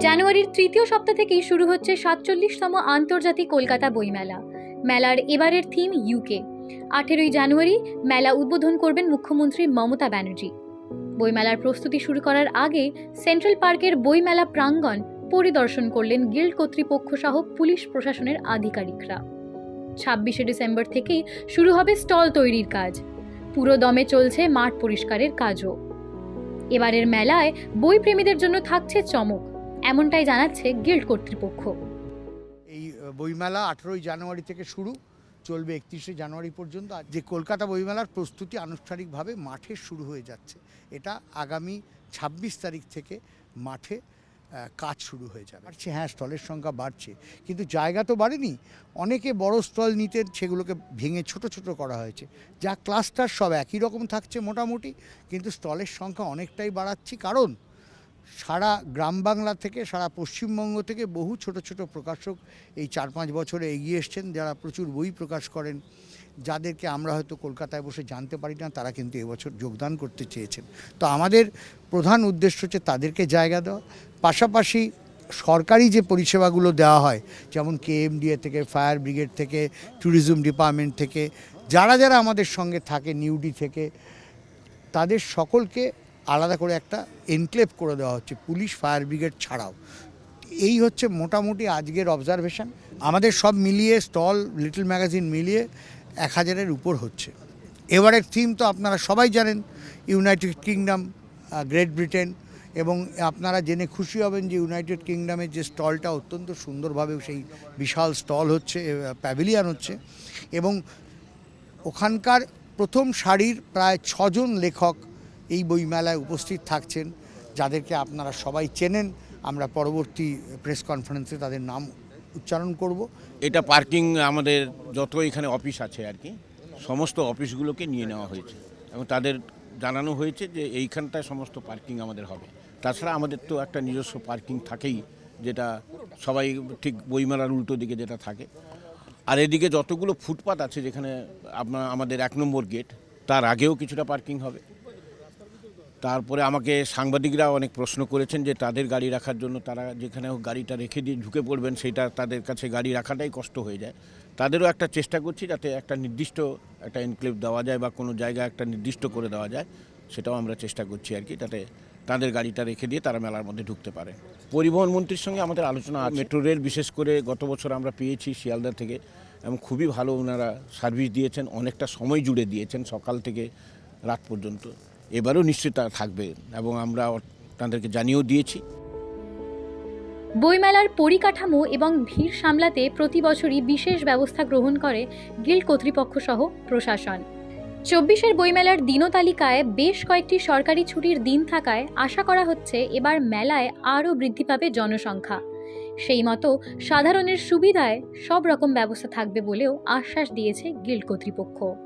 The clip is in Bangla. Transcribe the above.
জানুয়ারির তৃতীয় সপ্তাহ থেকেই শুরু হচ্ছে সাতচল্লিশতম আন্তর্জাতিক কলকাতা বইমেলা। মেলার এবারের থিম ইউকে আঠেরোই জানুয়ারি মেলা উদ্বোধন করবেন মুখ্যমন্ত্রী মমতা ব্যানার্জি। বইমেলার প্রস্তুতি শুরু করার আগে সেন্ট্রাল পার্কের বইমেলা প্রাঙ্গণ পরিদর্শন করলেন গিল্ড কর্তৃপক্ষ সহ পুলিশ প্রশাসনের আধিকারিকরা। ছাব্বিশে ডিসেম্বর থেকেই শুরু হবে স্টল তৈরির কাজ। পুরো দমে চলছে মাঠ পরিষ্কারের কাজও। এবারের মেলায় বই প্রেমীদের জন্য থাকছে চমক। এমনটাই জানাচ্ছে গিল্ড কর্তৃপক্ষ। এই বইমেলা আঠেরোই জানুয়ারি থেকে শুরু, চলবে একত্রিশে জানুয়ারি পর্যন্ত। যে কলকাতা বইমেলার প্রস্তুতি আনুষ্ঠানিকভাবে মাঠে শুরু হয়ে যাচ্ছে, এটা আগামী ছাব্বিশ তারিখ থেকে মাঠে কাজ শুরু হয়ে যাবে। বাড়ছে হ্যাঁ স্টলের সংখ্যা বাড়ছে, কিন্তু জায়গা তো বাড়েনি। অনেকে বড় স্টল নিতে সেগুলোকে ভেঙে ছোট ছোট করা হয়েছে। যা ক্লাস্টার সব একই রকম থাকছে মোটামুটি, কিন্তু স্টলের সংখ্যা অনেকটাই বাড়াচ্ছি। কারণ সারা গ্রাম বাংলা থেকে, সারা পশ্চিমবঙ্গ থেকে বহু ছোট ছোট প্রকাশক এই চার পাঁচ বছরে এগিয়ে এসছেন। যারা প্রচুর বই প্রকাশ করেন, যাদেরকে আমরা হয়তো কলকাতায় বসে জানতে পারি না, তারা কিন্তু এবছর যোগদান করতে চেয়েছেন। তো আমাদের প্রধান উদ্দেশ্য হচ্ছে তাদেরকে জায়গা দেওয়া। পাশাপাশি সরকারি যে পরিষেবাগুলো দেওয়া হয়, যেমন কেএমডিএ থেকে, ফায়ার ব্রিগেড থেকে, ট্যুরিজম ডিপার্টমেন্ট থেকে, যারা যারা আমাদের সঙ্গে থাকে, নিউডি থেকে, তাদের সকলকে আলাদা করে একটা এনক্লেভ করে দেওয়া হচ্ছে, পুলিশ ফায়ার ব্রিগেড ছাড়াও। এই হচ্ছে মোটামুটি আজকের অবজারভেশন আমাদের সব মিলিয়ে স্টল লিটল ম্যাগাজিন মিলিয়ে এক হাজারের উপর হচ্ছে। এবারের থিম তো আপনারা সবাই জানেন ইউনাইটেড কিংডম গ্রেট ব্রিটেন এবং আপনারা জেনে খুশি হবেন যে ইউনাইটেড কিংডমের যে স্টলটা অত্যন্ত সুন্দরভাবে সেই বিশাল স্টল হচ্ছে প্যাভিলিয়ান হচ্ছে এবং ওখানকার প্রথম সারির প্রায় ছজন লেখক এই বইমেলায় উপস্থিত থাকছেন, যাদেরকে আপনারা সবাই চেনেন, আমরা পরবর্তী প্রেস কনফারেন্সে তাদের নাম উচ্চারণ করব। এটা পার্কিং আমাদের যত এখানে অফিস আছে আর কি, সমস্ত অফিসগুলোকে নিয়ে নেওয়া হয়েছে। এবং তাদের জানানো হয়েছে যে এইখানটায় সমস্ত পার্কিং আমাদের হবে। তাছাড়া আমাদের তো একটা নিজস্ব পার্কিং থাকেই, যেটা সবাই ঠিক বইমেলার উল্টো দিকে যেটা থাকে। আর এদিকে যতগুলো ফুটপাত আছে যেখানে আপনার, আমাদের এক নম্বর গেট, তার আগেও কিছুটা পার্কিং হবে। তারপরে আমাকে সাংবাদিকরা অনেক প্রশ্ন করেছেন যে তাদের গাড়ি রাখার জন্য তারা যেখানে হোক গাড়িটা রেখে দিয়ে ঢুকে পড়বেন, সেটা তাদের কাছে গাড়ি রাখাটাই কষ্ট হয়ে যায়। তাদেরও একটা চেষ্টা করছি যাতে একটা নির্দিষ্ট একটা এনক্লেভ দেওয়া যায় বা কোনো জায়গায় একটা নির্দিষ্ট করে দেওয়া যায়, সেটাও আমরা চেষ্টা করছি আর কি, যাতে তাদের গাড়িটা রেখে দিয়ে তারা মেলার মধ্যে ঢুকতে পারে। পরিবহন মন্ত্রীর সঙ্গে আমাদের আলোচনা আছে। মেট্রো রেল বিশেষ করে গত বছর আমরা পেয়েছি শিয়ালদা থেকে, এবং খুবই ভালো ওনারা সার্ভিস দিয়েছেন, অনেকটা সময় জুড়ে দিয়েছেন সকাল থেকে রাত পর্যন্ত। এবারও নিশ্চয়ই তারা থাকবে এবং আমরা তাদেরকে জানিয়েও দিয়েছি। বইমেলার পরিকাঠামো এবং ভিড় সামলাতে প্রতি বছরই বিশেষ ব্যবস্থা গ্রহণ করে গিল্ড কর্তৃপক্ষ সহ প্রশাসন। চব্বিশের বইমেলার দিনতালিকায় বেশ কয়েকটি সরকারি ছুটির দিন থাকায় আশা করা হচ্ছে এবার মেলায় আরও বৃদ্ধি পাবে জনসংখ্যা। সেই মতো সাধারণের সুবিধায় সব রকম ব্যবস্থা থাকবে বলেও আশ্বাস দিয়েছে গিল্ড কর্তৃপক্ষ।